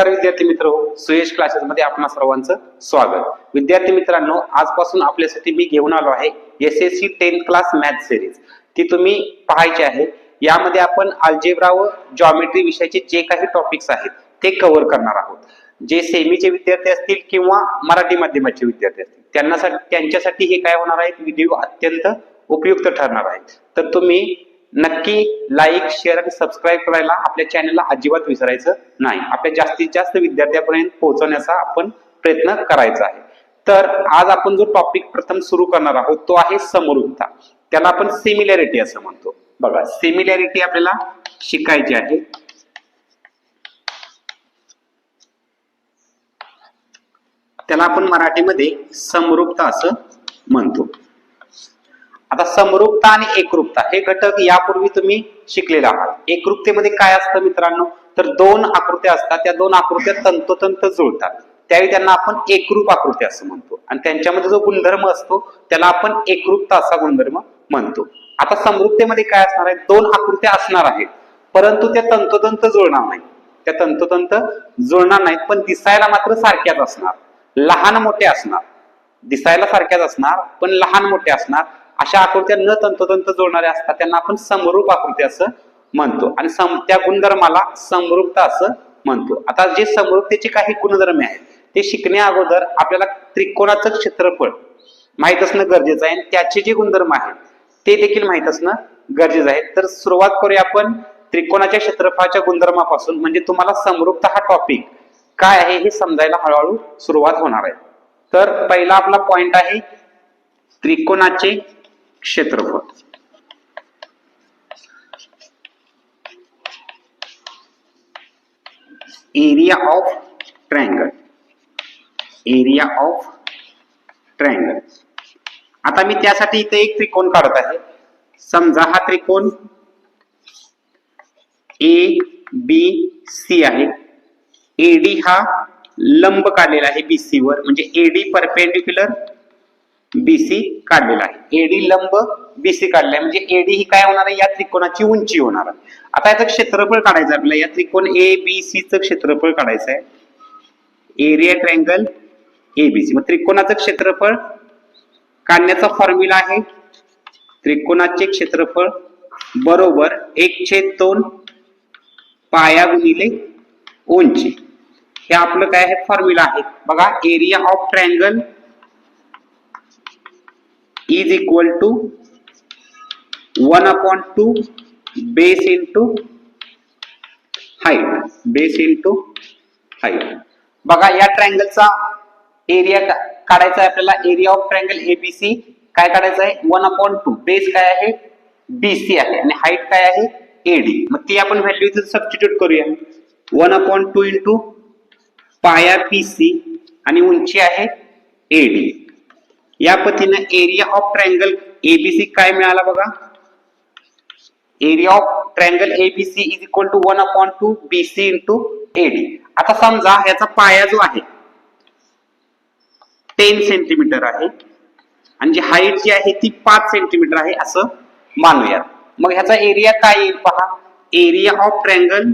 नमस्कार विद्यार्थी मित्र सुयश क्लासेस मध्ये आपणा सर्वांचं स्वागत. विद्यार्थी मित्रांनो आजपासून आपल्यासाठी मी घेऊन आलो आहे S S C ten class math series ती तुम्ही पाहायची आहे. यामध्ये आपण अल्जेब्रा व जॉमेट्री विषयाचे जे काही टॉपिक्स आहेत ते कव्हर करणार आहोत. जे सेमीचे विद्यार्थी असतील किंवा मराठी माध्यमाचे विद्यार्थी असतील त्यांना त्यांच्यासाठी हे काय होणार आहे व्हिडिओ अत्यंत उपयुक्त ठरणार आहे तर तुम्ही नक्की लाईक शेअर आणि सबस्क्राईब करायला आपल्या चॅनलला अजिबात विसरायचं नाही. आपल्या जास्तीत जास्त विद्यार्थ्यापर्यंत पोहोचवण्याचा आपण प्रयत्न करायचा आहे. तर आज आपण जो टॉपिक प्रथम सुरू करणार आहोत तो आहे समरूपता. त्याला आपण सिमिलॅरिटी असं म्हणतो. बघा सिमिलॅरिटी आपल्याला शिकायची आहे. त्याला आपण मराठीमध्ये समरूपता असं म्हणतो. आता समरूपता आणि एकरूपता हे घटक यापूर्वी तुम्ही शिकलेले आहात. एकरूपतेमध्ये काय असतं मित्रांनो? तर दोन आकृत्या असतात. त्या दोन आकृत्या तंतोतंत जुळतात. त्यावेळी त्यांना आपण एकरूप आकृती असं म्हणतो. आणि त्यांच्यामध्ये जो गुणधर्म असतो त्याला आपण एकरूपता असा गुणधर्म म्हणतो. आता समृद्धतेमध्ये काय असणार आहे? दोन आकृत्या असणार आहेत. परंतु त्या तंतोतंत जुळणार नाही त्या तंतोतंत जुळणार नाहीत पण दिसायला मात्र सारख्याच असणार. लहान मोठे असणार. दिसायला सारख्याच असणार पण लहान मोठे असणार. अशा आकृत्या न तंतोतंत जोडणाऱ्या असतात. त्यांना आपण समरूप आकृती असं म्हणतो. आणि सम त्या गुणधर्माला समरूपता असं म्हणतो. आता जे समरूपतेचे काही गुणधर्म आहेत ते शिकण्या अगोदर आपल्याला त्रिकोणाचं क्षेत्रफळ माहीत असणं गरजेचं आहे. आणि त्याचे जे गुणधर्म आहेत ते देखील माहीत असणं गरजेचं आहे. तर सुरुवात करूया आपण त्रिकोणाच्या क्षेत्रफळाच्या गुणधर्मापासून. म्हणजे तुम्हाला समरूपता हा टॉपिक काय आहे हे समजायला हळूहळू सुरुवात होणार आहे. तर पहिला आपला पॉइंट आहे त्रिकोणाचे क्षेत्रफळ. Area of triangle area of triangle आता मी त्यासाठी इथे एक त्रिकोण काढत आहे. समजा हा त्रिकोण ए बी सी आहे. एडी हा लंब काढलेला आहे बीसी वर. म्हणजे एडी परपेंडिक्युलर बीसी काढलेला आहे. एडी लंब बीसी काढलाय. म्हणजे एडी ही काय होणार आहे? या त्रिकोणाची उंची होणार आहे. आता याचं क्षेत्रफळ काढायचं आहे आपल्याला. या त्रिकोण ए बी सी च क्षेत्रफळ काढायचं आहे area triangle A B C मग त्रिकोणाचं क्षेत्रफळ काढण्याचा फॉर्म्युला आहे. त्रिकोणाचे क्षेत्रफळ बरोबर एक छेद दोन पाया गुणिले उंची. हे आपलं काय आहे? फॉर्म्युला आहे. बघा area of triangle is equal to one upon two base into height base into height बघा, या ट्रँगलचा एरिया काढायचा आहे आपल्याला एरिया ऑफ़ ट्रँगल एबीसी काय काढायचं आहे? वन अपॉन टू बेस काय आहे? बीसी आहे. आणि हाईट काय आहे? एडी मग ती आपण व्हॅल्यू इथे सबस्टिट्यूट करूया. वन अपॉन टू इंटू पाया पी सी आणि उंची आहे एडी या पद्धतीनं एरिया ऑफ ट्रायंगल एबीसी काय मिळाला बघा? Area of triangle ABC is equal to one upon two BC into AD आता समजा याचा पाया जो आहे टेन सेंटीमीटर आहे. आणि जी हाईट जी आहे ती पाच सेंटीमीटर आहे असं मानूया. मग ह्याचा एरिया काय येईल पहा? Area of triangle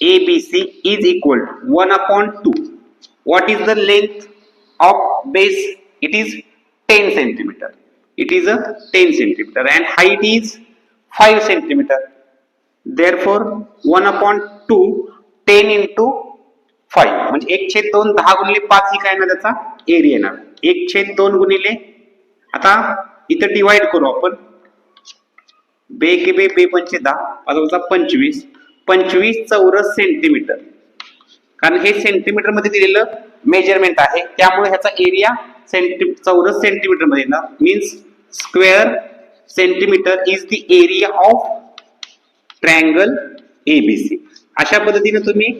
ABC is equal to 1 upon 2. What is the length of base? It is 10 centimeter. It is a 10 centimeter and height is 5 centimeter. Therefore, 1 upon 2, 10 into 5. म्हणजे एक छेद दोन दहा गुणिले पाच ही काय ना त्याचा एरिया येणार एक छेद दोन गुणिले आता इथं डिवाइड करू आपण बे के बे बे पंचे दहा पाच पंचवीस पंचवीस चौरस सेंटीमीटर कारण हे सेंटीमीटरमध्ये दिलेलं मेजरमेंट आहे. त्यामुळे ह्याचा एरिया सेंटी चौरस सेंटीमीटरमध्ये येणार. Means square centimetre is the area of triangle ABC अशा पद्धतीने तुम्ही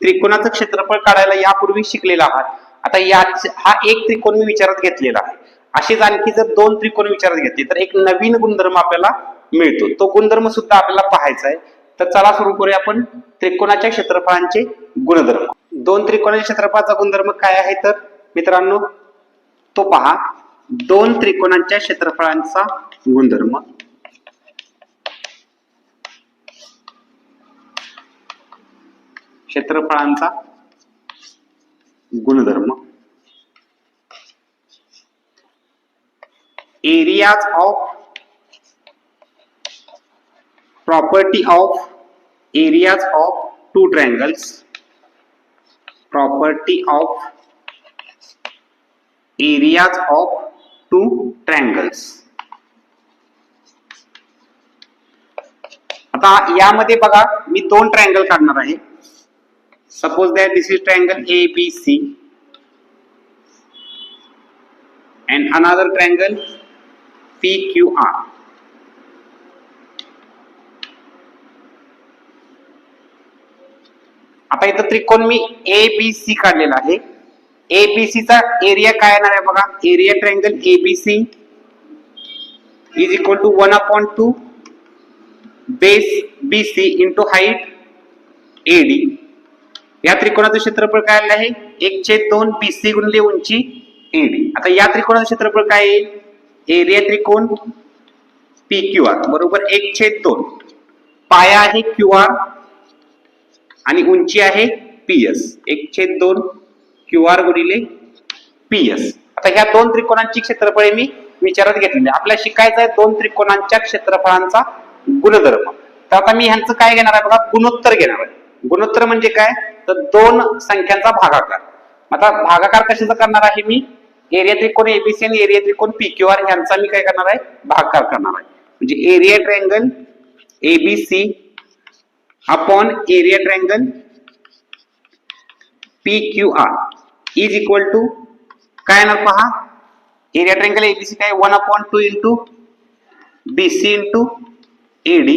त्रिकोणाचं क्षेत्रफळ काढायला यापूर्वी शिकलेला आहात. आता या हा एक त्रिकोण मी विचारात घेतलेला आहे. असेच आणखी जर दोन त्रिकोण विचारात घेतले तर एक नवीन गुणधर्म आपल्याला मिळतो. तो गुणधर्म सुद्धा आपल्याला पाहायचा आहे. तर चला सुरू करूया आपण त्रिकोणाच्या क्षेत्रफळांचे गुणधर्म. दोन त्रिकोणाच्या क्षेत्रफळाचा गुणधर्म काय आहे तर? मित्रांनो तो पहा. दोन त्रिकोणांच्या क्षेत्रफळांचा गुणधर्म. क्षेत्रफळांचा गुणधर्म. Areas of property of areas of two triangles property of areas of two triangles आता यामध्ये बघा मी दोन ट्रायंगल काढणार आहे suppose that this is triangle A B C and another triangle P Q R आता इथं त्रिकोण मी ए बी सी काढलेला आहे. ए बी सी चा एरिया काय येणार आहे बघा? Area triangle A B C is equal to one upon two base B C into height A D या त्रिकोणाचं क्षेत्रफळ काय आलेलं आहे? एक छेद दोन बी सी गुणले उंची ए डी आता या त्रिकोणाचं क्षेत्रफळ काय आहे? एरिया त्रिकोण पी क्यू आर बरोबर एक छेद दोन. पाया आहे क्यू आर आणि उंची आहे पी एस एक छेद दोन क्यू आर गुणिले पी एस आता ह्या दोन त्रिकोणांची क्षेत्रफळे मी विचारात घेतलेली आपल्याला शिकायचं आहे दोन त्रिकोणांच्या क्षेत्रफळांचा गुणधर्म. तर आता मी ह्यांचं काय घेणार आहे बघा? गुणोत्तर घेणार आहे. गुणोत्तर म्हणजे काय? तर दोन संख्यांचा भागाकार. आता भागाकार कशाचा करणार आहे मी? एरिया त्रिकोण एबीसी आणि एरिया त्रिकोण पी क्यू आर यांचा मी काय करणार आहे? भागाकार करणार आहे. म्हणजे area triangle ABC upon area triangle P Q R is equal to काय येणार पहा? एरिया ट्रायंगल एबीसी काय? One upon two into B C into A D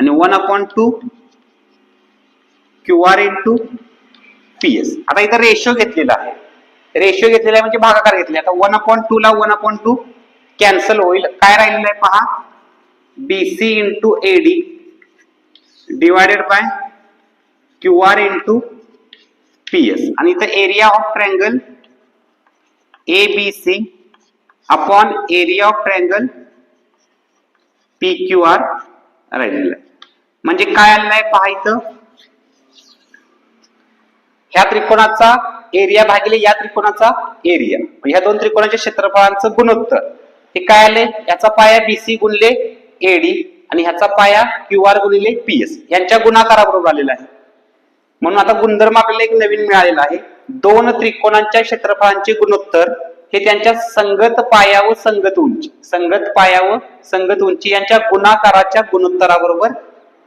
आणि one upon two Q R into P S आता इथं ratio घेतलेला आहे. Ratio घेतलेला आहे म्हणजे भागाकार घेतले आता वन अपॉन टू ला वन अपॉन टू कॅन्सल होईल. काय राहिलेलं आहे पहा? B C into A D divided by Q R into P S आणि इथं area of triangle A B C upon area of triangle P Q R राहिलेलं म्हणजे काय आलेलं आहे पहा ह्या त्रिकोणाचा एरिया भागिले या त्रिकोणाचा एरिया ह्या दोन त्रिकोणाच्या क्षेत्रफळांचं गुणोत्तर. हे काय आले? याचा पाया बीसी गुणले एडी आणि ह्याचा पाया क्यू आर गुणिले पीएस यांच्या गुणाकाराबरोबर आलेला आहे. म्हणून आता गुणधर्म आपल्याला एक नवीन मिळालेला आहे. दोन त्रिकोणांच्या क्षेत्रफळांचे गुणोत्तर हे त्यांच्या संगत पाया व संगत उंची संगत पाया व संगत उंची यांच्या गुणाकाराच्या गुणोत्तराबरोबर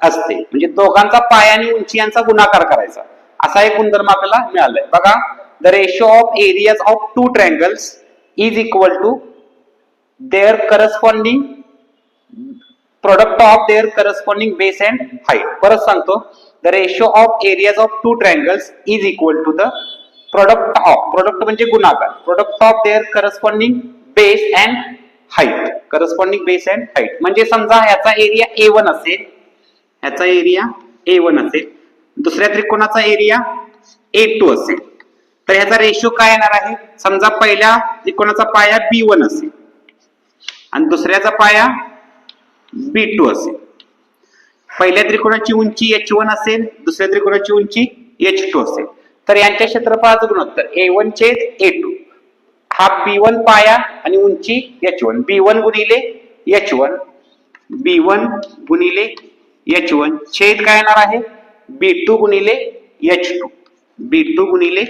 असते. म्हणजे दोघांचा पाया आणि उंची यांचा गुणाकार करायचा. असा एक गुणधर्म आपल्याला मिळालाय. बघा the ratio of areas of two triangles is equal to their corresponding product of their corresponding base and height परत सांगतो the ratio of areas of two triangles is equal to the product of product म्हणजे गुणाकार. Product of their corresponding base and height corresponding base and height म्हणजे समजा ह्याचा area A one असेल ह्याचा area A one असेल. दुसऱ्या त्रिकोणाचा एरिया ए टू असेल. तर ह्याचा रेशो काय येणार आहे? समजा पहिल्या त्रिकोणाचा पाया बी वन असेल. आणि दुसऱ्याचा पाया बी टू असेल. पहिल्या त्रिकोणाची उंची एच वन असेल दुसऱ्या त्रिकोणाची उंची एच टू असेल. तर यांच्या क्षेत्रफळाचं गुणोत्तर ए वन छेद ए टू हा बी वन पाया आणि उंची एच वन बी वन गुणिले एच वन बी वन गुणिले एच वन छेद काय येणार आहे? बी टू गुणिले एच टू बी टू गुणिले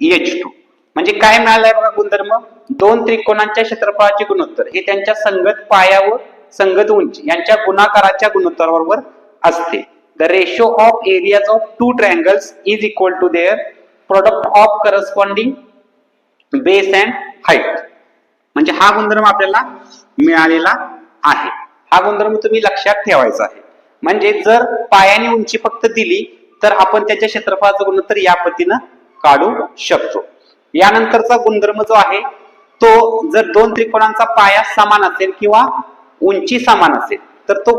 एच टू म्हणजे काय मिळालंय बघा गुणधर्म? दोन त्रिकोणांच्या क्षेत्रफळाचे गुणोत्तर. हे त्यांच्या संगत पायावर संगत उंची यांच्या गुणाकाराच्या गुणोत्तराबरोबर असते. The ratio of areas of two triangles is equal to their product of corresponding base and height म्हणजे हा गुणधर्म आपल्याला मिळालेला आहे. हा गुणधर्म तुम्ही लक्षात ठेवायचा आहे. म्हणजे जर पायाने उंची फक्त दिली तर आपण त्याच्या क्षेत्रफळाचं गुणोत्तर या पद्धतीनं काढू शकतो. यानंतरचा गुणधर्म जो आहे तो जर दोन त्रिकोणांचा पाया समान असेल किंवा उंची समान असेल. तर तो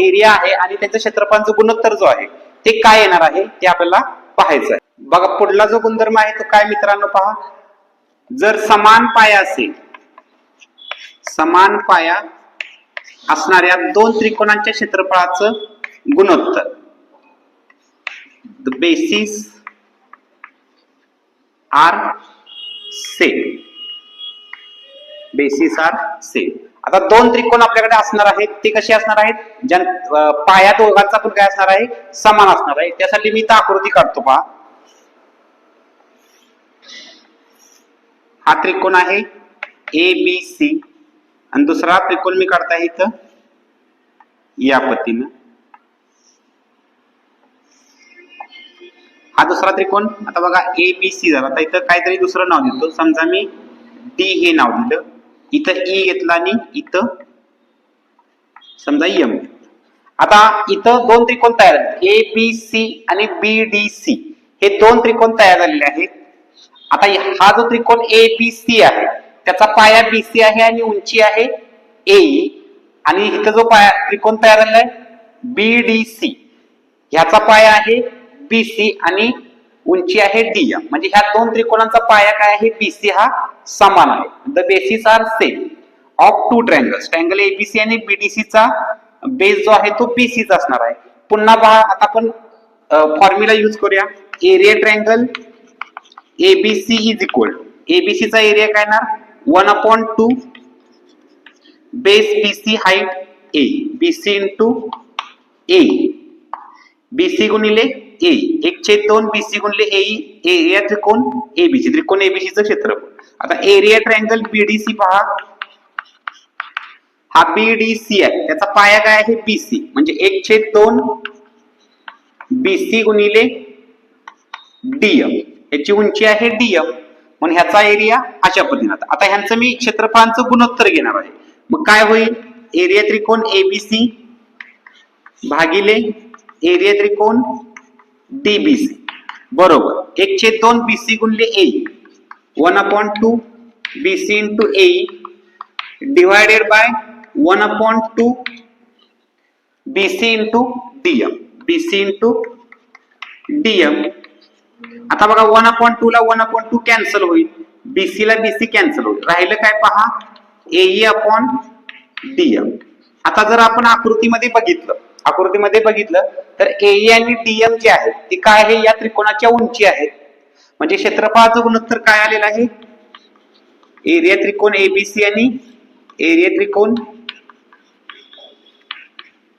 एरिया आहे आणि त्याच्या क्षेत्रफळाचं गुणोत्तर जो आहे ते काय येणार आहे ते आपल्याला पाहायचं आहे. बघा पुढला जो गुणधर्म आहे तो काय मित्रांनो पहा. जर समान पाया असेल समान पाया असणाऱ्या दोन त्रिकोणांच्या क्षेत्रफळाचं गुणोत्तर. The bases are same bases are same आता दोन त्रिकोण आपल्याकडे असणार आहेत ते कसे असणार आहेत? ज्या पाया दोघांचा पण काय असणार आहे? समान असणार आहे. त्यासाठी मी तर आकृती काढतो पहा. हा त्रिकोण आहे ए बी सी आणि दुसरा त्रिकोण मी काढता इथं. या पद्धतीनं हा दुसरा त्रिकोण. आता बघा ए बी सी झाला. आता इथं काहीतरी दुसरं नाव देतो. समजा मी डी हे नाव दिलं. इथं ई घेतला आणि इथं समजा एम आता इथं दोन त्रिकोण तयार झाले ए बी सी आणि बी डी सी हे दोन त्रिकोण तयार झालेले आहेत. आता हा जो त्रिकोण ए बी सी आहे त्याचा पाया बी सी आहे आणि उंची आहे ए आणि इथं जो पाया त्रिकोण तयार झालेला आहे बी डी सी ह्याचा पाया आहे बीसी आणि उंची आहे डी एम म्हणजे ह्या दोन त्रिकोणांचा पाया काय आहे? बीसी हा समान आहे. The bases are same of two triangles triangle ABC आणि बीडीसी चा बेस जो आहे तो बीसीच असणार आहे. पुन्हा पहा आता आपण फॉर्म्युला यूज करूया. Area triangle ABC is equal ABC चा एरिया काय ना one upon two base BC height A BC into A BC गुणिले ए छेद दोन बी सी गुणले ए एरिया त्रिकोण एबीसी त्रिकोण एबीसीचं क्षेत्रफळ. आता एरिया ट्रायंगल बीडीसी पहा. हा बीडीसी आहे. त्याचा पाया काय आहे? बीसी म्हणजे एक छेद दोन बीसी गुणिले डीएम याची उंची आहे डीएम म्हणून ह्याचा एरिया अशा पद्धतीने. आता आता ह्यांचं मी क्षेत्रफळांचं गुणोत्तर घेणार आहे. मग काय होईल? एरिया त्रिकोण एबीसी भागिले एरिया त्रिकोण डीबीसी बरोबर. एक छेद दोन बीसी गुणले A one upon two B C into A divided by one upon two B C into DM BC into DM आता बघा वन अपॉन टू ला वन अपॉन टू कॅन्सल होईल. बीसी ला बीसी कॅन्सल होईल. राहिलं काय पहा? एई अपॉन डीएम आता जर आपण आकृतीमध्ये बघितलं आकृतीमध्ये बघितलं तर एई आणि डीएम जे आहेत ते काय आहे? या त्रिकोणाच्या उंची आहेत. म्हणजे क्षेत्रफळाचं गुणोत्तर काय आलेलं आहे? एरिया त्रिकोण एबीसी आणि एरिया त्रिकोण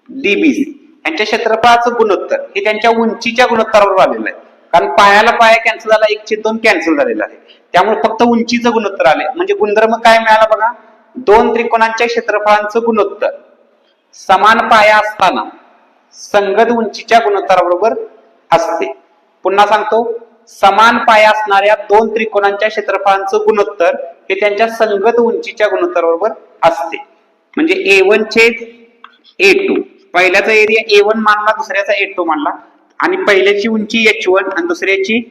डीबीसी यांच्या क्षेत्रफळाचं गुणोत्तर हे त्यांच्या उंचीच्या गुणोत्तरावर आलेलं आहे. कारण पायाला पाया कॅन्सल झाला एकशे दोन कॅन्सल झालेला आहे. त्यामुळे फक्त उंचीचं गुणोत्तर आले म्हणजे गुणधर्म काय मिळाला बघा? दोन त्रिकोणांच्या क्षेत्रफळांचं गुणोत्तर. समान पाया असताना संगत उंचीच्या गुणोत्तराबरोबर असते. पुन्हा सांगतो समान पाया असणाऱ्या दोन त्रिकोणांच्या क्षेत्रफळांचं गुणोत्तर हे त्यांच्या संगत उंचीच्या गुणोत्तराबरोबर असते. म्हणजे ए वन छेद ए टू. पहिल्याचा एरिया ए वन मानला दुसऱ्याचा ए टू मानला. आणि पहिल्याची उंची एच वन आणि दुसऱ्याची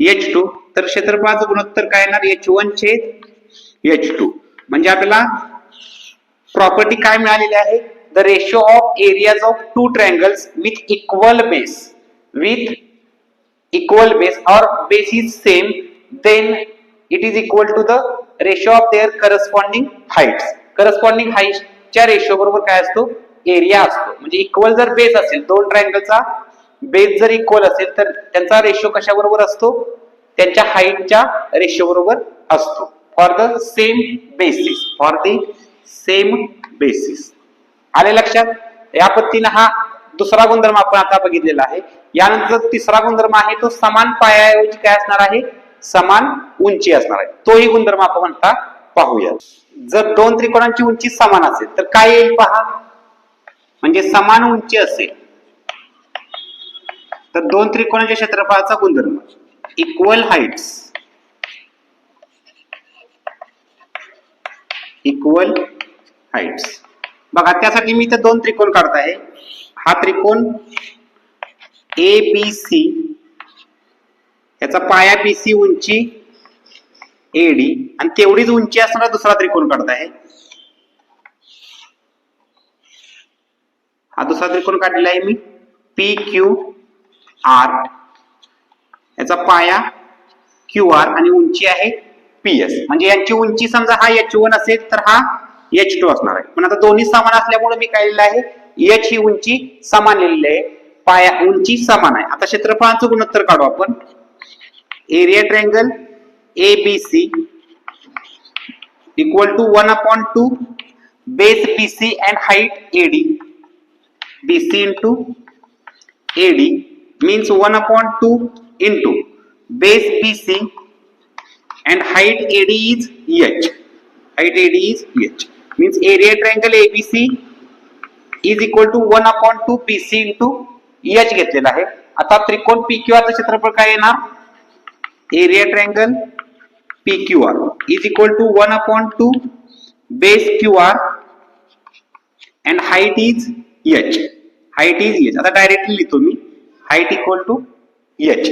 एच टू. तर क्षेत्रफळाचं गुणोत्तर काय येणार? एच वन छेद एच टू. म्हणजे आपल्याला प्रॉपर्टी काय मिळालेली आहे? The ratio of areas of two triangles with equal base with equal base or base is same then it is equal to the ratio of their corresponding heights. Corresponding heights च्या ratio बरोबर काय असतो? Area असतो. म्हणजे equal जर base असेल दोन ट्रायंगलचा base जर इक्वल असेल तर त्यांचा रेशो कशा बरोबर असतो? त्यांच्या हाईटच्या रेशो बरोबर असतो. For the same bases for the same bases आले लक्षात? या पत्तीनं हा दुसरा गुणधर्म आपण आता बघितलेला आहे. यानंतर तिसरा गुणधर्म आहे तो समान पायाऐवजी काय असणार आहे? समान उंची असणार आहे. तोही गुणधर्म आपण म्हणता पाहूया जर दोन त्रिकोणांची उंची समान असेल तर काय येईल पहा? म्हणजे समान उंची असेल. तर दोन त्रिकोणाच्या क्षेत्रफळाचा गुणधर्म इक्वल हाईट्स इक्वल हाईट्स बघा त्यासाठी मी इथे दोन त्रिकोण काढत आहे हा त्रिकोण ए बी सी याचा पाया बी सी उंची ए डी आणि तेवढीच उंची असणारा दुसरा त्रिकोण काढत आहे हा दुसरा त्रिकोण काढलेला आहे मी. पी क्यू आर याचा पाया क्यू आर आणि उंची आहे पी एस म्हणजे यांची उंची समजा हा एच वन असेल तर हा एच टू असणार आहे. पण आता दोन्ही समान असल्यामुळे मी काय लिहिलं आहे? एच ही उंची समान लिहिलेली आहे. पाया उंची समान आहे. आता क्षेत्रफळाचं गुणोत्तर काढू आपण. Area triangle A B C equal to one upon two base B C and height A D B C into A D means one upon two into base B C and height A D is is height Height AD is H. Means area triangle ABC is equal to 1 upon 2 BC into H घेतलेला आहे आता त्रिकोण PQR चं क्षेत्रफळ काय येणार area triangle PQR is equal to 1 upon 2 base QR and height is H. Height is H. आता directly लिहितो मी height equal to H.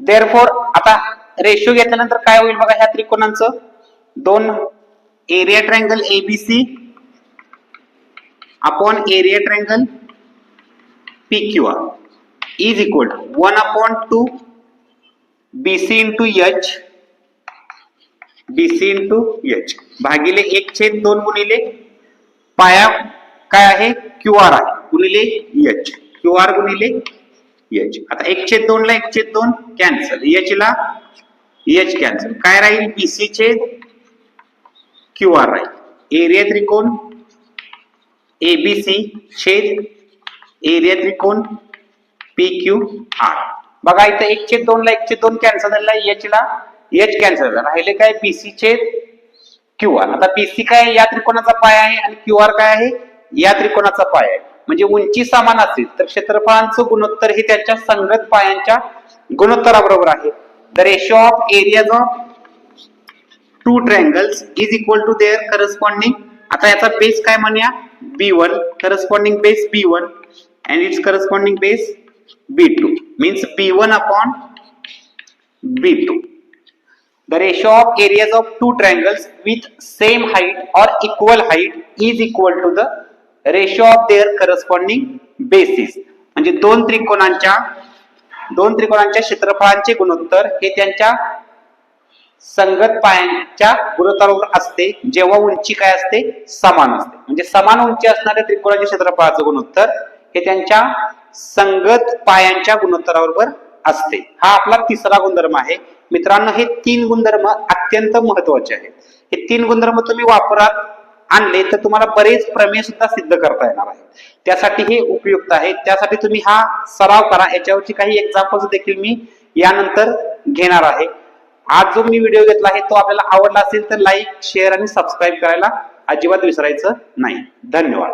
Therefore आता रेशो घेतल्यानंतर काय होईल बघा ह्या त्रिकोणांचं दोन area triangle ABC upon area triangle P Q R is equal to one upon two BC into H BC into H भागिले एक छेद दोन गुणिले पाया काय आहे? क्यू आर आहे. गुणिले एच क्यू आर गुणिले एच आता एक छेद दोन ला एक छेद दोन कॅन्सल एच ला एच कॅन्सल काय राहील? बीसी छेद क्यू आर आय एरिया त्रिकोण एबीसी छेद एरिया त्रिकोण पी क्यू आर बघा इथं एक छेद दोन ला एक छेद दोन कॅन्सल झालेला एच ला एच कॅन्सल झाला. राहिले काय? बीसी छेद क्यू आर आता बीसी काय या त्रिकोणाचा पाय आहे आणि क्यू आर काय आहे? या त्रिकोणाचा पाय आहे. म्हणजे उंची समान असेल तर क्षेत्रफळांचं गुणोत्तर हे त्यांच्या संगत पायांच्या गुणोत्तराबरोबर आहे. The ratio of areas of two triangles is equal to their corresponding आता याचा बेस काय म्हणूया? B one corresponding base B one and its corresponding base B two means B one upon B two The ratio of areas of two triangles with same height or equal height is equal to the ratio of their corresponding bases. म्हणजे दोन त्रिकोणांच्या दोन त्रिकोणांच्या क्षेत्रफळांचे गुणोत्तर हे त्यांच्या संगत पायांच्या गुणोत्तरावर असते. जेव्हा उंची काय असते? समान असते. म्हणजे समान उंची असणाऱ्या त्रिकोणाच्या क्षेत्रफळाचं गुणोत्तर हे त्यांच्या संगत पायांच्या गुणोत्तराबरोबर असते. हा आपला तिसरा गुणधर्म आहे. मित्रांनो हे तीन गुणधर्म अत्यंत महत्त्वाचे आहेत. हे तीन गुणधर्म तुम्ही वापरात आणले तर तुम्हाला बरेच प्रमेय सुद्धा सिद्ध करता येणार आहे त्यासाठी हे उपयुक्त आहे. त्यासाठी तुम्ही हा सराव करा. याच्यावरची काही एक्झाम्पल्स देखील मी यानंतर घेणार आहे. आज जो मी व्हिडिओ घेतला आहे तो आपल्याला आवडला असेल तर लाईक शेअर आणि सबस्क्राईब करायला अजिबात विसरायचं नाही. धन्यवाद.